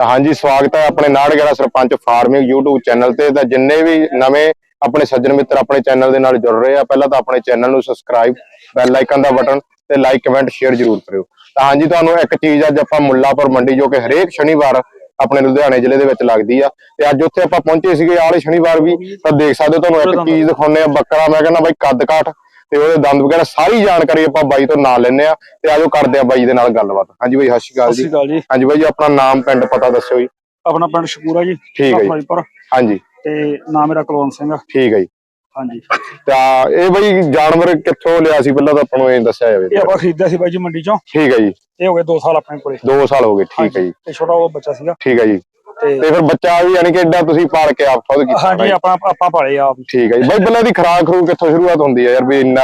ਹਾਂਜੀ ਸਵਾਗਤ ਹੈ ਆਪਣੇ ਨਾੜਗੜਾ ਸਰਪੰਚ ਫਾਰਮਿੰਗ YouTube ਚੈਨਲ ਤੇ ਤਾਂ ਜਿੰਨੇ ਵੀ ਨਵੇਂ ਆਪਣੇ ਸੱਜਣ ਮਿੱਤਰ ਆਪਣੇ ਚੈਨਲ ਦੇ ਨਾਲ ਜੁੜ ਰਹੇ ਆ ਪਹਿਲਾਂ ਤਾਂ ਆਪਣੇ ਚੈਨਲ ਨੂੰ ਸਬਸਕ੍ਰਾਈਬ ਬੈਲ ਆਈਕਨ ਦਾ ਬਟਨ ਤੇ ਲਾਈਕ ਕਮੈਂਟ ਸ਼ੇਅਰ ਜ਼ਰੂਰ ਕਰਿਓ। ਤਾਂ ਹਾਂਜੀ ਤੁਹਾਨੂੰ ਇੱਕ ਚੀਜ਼ ਅੱਜ ਆਪਾਂ ਮੁੱਲਾਪੁਰ ਮੰਡੀ ਜੋ ਕਿ ਹਰੇਕ ਸ਼ਨੀਵਾਰ ਆਪਣੇ ਲੁਧਿਆਣੇ ਜ਼ਿਲ੍ਹੇ ਦੇ ਵਿੱਚ ਲੱਗਦੀ ਆ ਤੇ ਅੱਜ ਉੱਥੇ ਆਪਾਂ ਪਹੁੰਚੇ ਸੀਗੇ ਆਲੇ ਸ਼ਨੀਵਾਰ ਵੀ ਤਾਂ ਦੇਖ ਸਕਦੇ ਹੋ ਤੁਹਾਨੂੰ ਇੱਕ ਚੀਜ਼ ਦਿਖਾਉਂਦੇ ਆ ਬੱਕਰਾ ਮੈਂ ਕਹਿੰਦਾ ਬਾਈ ਕੱਦ ਕਾਠ ਤੇ ਉਹਦੇ ਦੰਦ ਵਗੈਰਾ ਸਾਰੀ ਜਾਣਕਾਰੀ ਆਪਾਂ ਬਾਈ ਤੋਂ ਨਾਲ ਲੈਣੇ ਆ ਤੇ ਆਜੋ ਕਰਦੇ ਆ ਬਾਈ ਦੇ ਨਾਲ ਗੱਲਬਾਤ। ਹਾਂਜੀ ਬਾਈ ਸਤਿ ਸ਼੍ਰੀ ਅਕਾਲ ਸਤਿ ਜੀ ਸ਼੍ਰੀ ਅਕਾਲ ਜੀ। ਹਾਂਜੀ ਬਾਈ ਜੀ ਆਪਣਾ ਨਾਮ ਪਿੰਡ ਪਤਾ ਦੱਸਿਓ ਜੀ। ਆਪਣਾ ਪਿੰਡ ਸ਼ਕੂਰਾ ਜੀ ਠੀਕ ਹੈ ਜੀ। ਹਾਂਜੀ। ਤੇ ਨਾਮ ਮੇਰਾ ਕੁਲਵੰਤ ਸਿੰਘ ਆ। ਠੀਕ ਹੈ ਜੀ। ਹਾਂਜੀ। ਤਾਂ ਇਹ ਬਈ ਜਾਨਵਰ ਕਿੱਥੋਂ ਲਿਆ ਸੀ ਪਹਿਲਾਂ ਤਾਂ ਆਪਾਂ ਨੂੰ ਇਹ ਦੱਸਿਆ ਜਾਵੇ। ਇਹ ਆਪਾਂ ਖਰੀਦਿਆ ਸੀ ਬਾਈ ਜੀ ਮੰਡੀ ਚੋਂ। ਠੀਕ ਹੈ ਜੀ। ਇਹ ਹੋ ਗਏ 2 ਸਾਲ ਆਪਣੇ ਕੋਲੇ। 2 ਸਾਲ ਹੋ ਗਏ ਠੀਕ ਹੈ ਜੀ। ਤੇ ਛੋਟਾ ਉਹ ਬੱਚਾ ਸੀਗਾ। ਠੀਕ ਹੈ ਜੀ। ਤੇ ਫਿਰ ਬੱਚਾ ਵੀ ਯਾਨੀ ਕਿ ਐਡਾ ਤੁਸੀਂ ਪਾਲ ਕੇ ਆਪ ਖੁਦ ਕੀਤਾ ਹਾਂਜੀ right? ਆਪਾਂ ਪਾਲੇ ਆਪ। ਠੀਕ ਹੈ ਜੀ। ਬਾਈ ਪਹਿਲਾਂ ਦੀ ਖਰਾਕ ਖਰੂ ਕਿੱਥੋਂ ਸ਼ੁਰੂਆਤ ਹੁੰਦੀ ਹੈ ਯਾਰ ਵੀ ਇੰਨਾ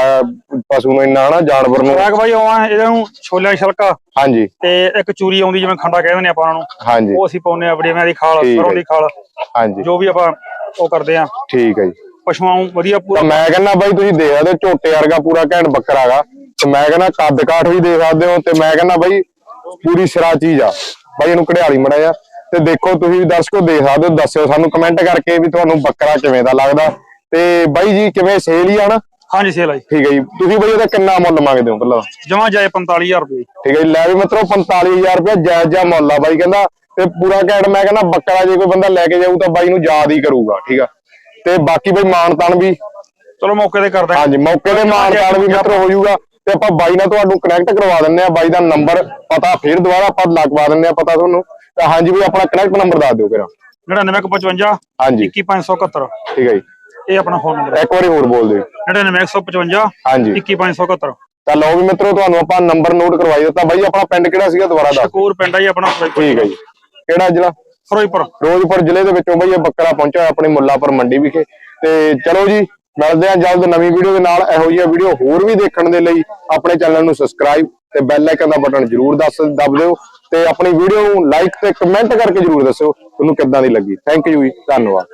ਪਸ਼ੂ ਨੂੰ ਇੰਨਾ ਹਨਾ ਜਾਨਵਰ ਨੂੰ? ਖੁਰਾਕ ਬਾਈ ਉਹ ਇਹਨਾਂ ਨੂੰ ਛੋਲਿਆਂ ਦੀ ਛਲਕਾ ਹਾਂਜੀ। ਤੇ ਇੱਕ ਚੂਰੀ ਆਉਂਦੀ ਜਿਵੇਂ ਖੰਡਾ ਕਹਿੰਦੇ ਨੇ ਆਪਾਂ ਉਹਨਾਂ ਨੂੰ। ਹਾਂਜੀ। ਉਹ ਅਸੀਂ ਪਾਉਨੇ ਆ ਬੜੀਆਂ ਦੀ ਖਾਲ ਸਰੋਂ ਦੀ ਖਾਲ। ਹਾਂਜੀ। ਜੋ ਵੀ ਆਪਾਂ ਉਹ ਕਰਦੇ ਆ। ਠੀਕ ਹੈ ਜੀ। ਪਸ਼ੂਆਂ ਨੂੰ ਵਧੀਆ ਪੂਰਾ ਮੈਂ ਕਹਿੰਦਾ ਬਾਈ ਤੁਸੀਂ ਦੇਖ ਸਕਦੇ ਹੋ ਝੋਟੇ ਵਰਗਾ ਪੂਰਾ ਘੈਂਟ ਬੱਕਰਾ ਹੈਗਾ। ਤੇ ਮੈਂ ਕਹਿੰਦਾ ਕੱਦ ਕਾਠ ਵੀ ਦੇਖ ਸਕਦੇ ਹੋ ਤੇ ਮੈਂ ਕਹਿੰਦਾ ਬਾਈ ਪੂਰੀ ਸਿਰਾ ਚੀਜ਼ ਆ। ਬਾਈ ਇਹਨੂੰ ਕਢਿਆਲੀ ਮੜਾ ਜਾ ਤੇ ਦੇਖੋ ਤੁਸੀਂ ਵੀ ਦਰਸ਼ਕੋ ਦੇਖ ਸਕਦੇ ਹੋ ਦੱਸਿਓ ਸਾਨੂੰ ਕਮੈਂਟ ਕਰਕੇ ਵੀ ਤੁਹਾਨੂੰ ਬੱਕਰਾ ਕਿਵੇਂ ਦਾ ਲੱਗਦਾ। ਤੇ ਬਾਈ ਜੀ ਕਿਵੇਂ ਸੇਲ ਹੀ ਆ ਨਾ? ਹਾਂਜੀ ਸੇਲ ਆਈ ਠੀਕ ਹੈ ਜੀ। ਤੁਸੀਂ ਬਾਈ ਇਹਦਾ ਕਿੰਨਾ ਮੁੱਲ ਮੰਗਦੇ ਹੋ ਪਹਿਲਾਂ? ਜਮਾ ਜਾਏ 45000 ਰੁਪਏ ਠੀਕ ਹੈ ਜੀ। ਲੈ ਵੀ ਮਤਲਬ 45000 ਰੁਪਏ ਜਾਇਜ਼ ਜਿਹਾ ਮੁੱਲ ਆ ਬਾਈ ਕਹਿੰਦਾ। ਤੇ ਪੂਰਾ ਘੈਂਟ ਮੈਂ ਕਹਿੰਦਾ ਬੱਕਰਾ ਜੇ ਕੋਈ ਬੰਦਾ ਲੈ ਕੇ ਜਾਊ ਤਾਂ ਬਾਈ ਨੂੰ ਯਾਦ ਹੀ ਕਰੂਗਾ ਠੀਕ ਆ। ਤੇ ਬਾਕੀ ਬਾਈ ਮਾਨ ਤਾਨ ਵੀ। ਚਲੋ ਮੌਕੇ ਤੇ ਕਰਦੇ ਹਾਂਜੀ ਮੌਕੇ ਤੇ ਮਾਨ ਤਾਨ ਵੀ ਮਿੱਤਰ ਹੋ ਜਾਊਗਾ। ਤੇ ਆਪਾਂ ਬਾਈ ਨਾਲ ਤੁਹਾਨੂੰ ਕਨੈਕਟ ਕਰਵਾ ਦਿੰਨੇ ਆ। ਬਾਈ ਦਾ ਨੰਬਰ ਪਤਾ ਫਿਰ ਦੁਬਾਰਾ ਆਪਾਂ ਲਗਵਾ ਦਿੰਨੇ ਆ ਪਤਾ ਤੁਹਾਨੂੰ। ਤਾਂ ਹਾਂਜੀ ਵੀ ਆਪਣਾ ਕਨੈਕਟ ਨੰਬਰ ਦੱਸ ਦਿਓ ਕਿਰਾ 9955 ਹਾਂਜੀ। 21571 ਠੀਕ ਹੈ ਜੀ। ਇਹ ਆਪਣਾ ਫੋਨ ਨੰਬਰ ਇੱਕ ਵਾਰੀ ਹੋਰ ਬੋਲ ਦਿਓ। 99155 ਹਾਂਜੀ। 21571 ਤਾਂ ਲਓ ਵੀ ਮਿੱਤਰੋ ਤੁਹਾਨੂੰ ਆਪਾਂ ਨੰਬਰ ਨੋਟ ਕਰਵਾਈ ਦਿੱਤਾ। ਬਾਈ ਆਪਣਾ ਪਿੰਡ ਕਿਹੜਾ ਸੀਗਾ ਦੁਬਾਰਾ ਦੱਸ ਸ਼ਕੂਰ ਪਿੰਡ ਆ ਜੀ ਆਪਣਾ ਫਿਰੋਜ਼ਪੁਰ। ਠੀਕ ਹੈ ਜੀ। ਕਿਹੜਾ ਜ਼ਿਲ੍ਹਾ? ਫਿਰੋਜ਼ਪੁਰ। ਫਿਰੋਜ਼ਪੁਰ ਜ਼ਿਲ੍ਹੇ ਦੇ ਵਿੱਚੋਂ ਬਈ ਇਹ ਬੱਕਰਾ ਪਹੁੰਚਿਆ ਹੋਇਆ ਆਪਣੀ ਮੁੱਲਾਪੁਰ ਮੰਡੀ ਵਿਖੇ। ਤੇ ਚਲੋ ਜੀ ਮਿਲਦੇ ਹਾਂ ਜਲਦ ਨਵੀਂ ਵੀਡੀਓ ਦੇ ਨਾਲ। ਇਹੋ ਜਿਹੀਆਂ ਵੀਡੀਓ ਹੋਰ ਵੀ ਦੇਖਣ ਦੇ ਲਈ ਆਪਣੇ ਚੈਨਲ ਨੂੰ ਸਬਸਕ੍ਰਾਈਬ ਤੇ ਬੈਲ ਆਈਕਨ ਦਾ ਬਟਨ ਜ਼ਰੂਰ ਦੱਸ ਦਬ ਦਿਓ ਤੇ ਆਪਣੀ ਵੀਡੀਓ ਨੂੰ ਲਾਈਕ ਤੇ ਕਮੈਂਟ ਕਰਕੇ ਜ਼ਰੂਰ ਦੱਸਿਓ, ਤੁਹਾਨੂੰ ਕਿੱਦਾਂ ਦੀ ਲੱਗੀ? ਥੈਂਕ ਯੂ ਜੀ, ਧੰਨਵਾਦ।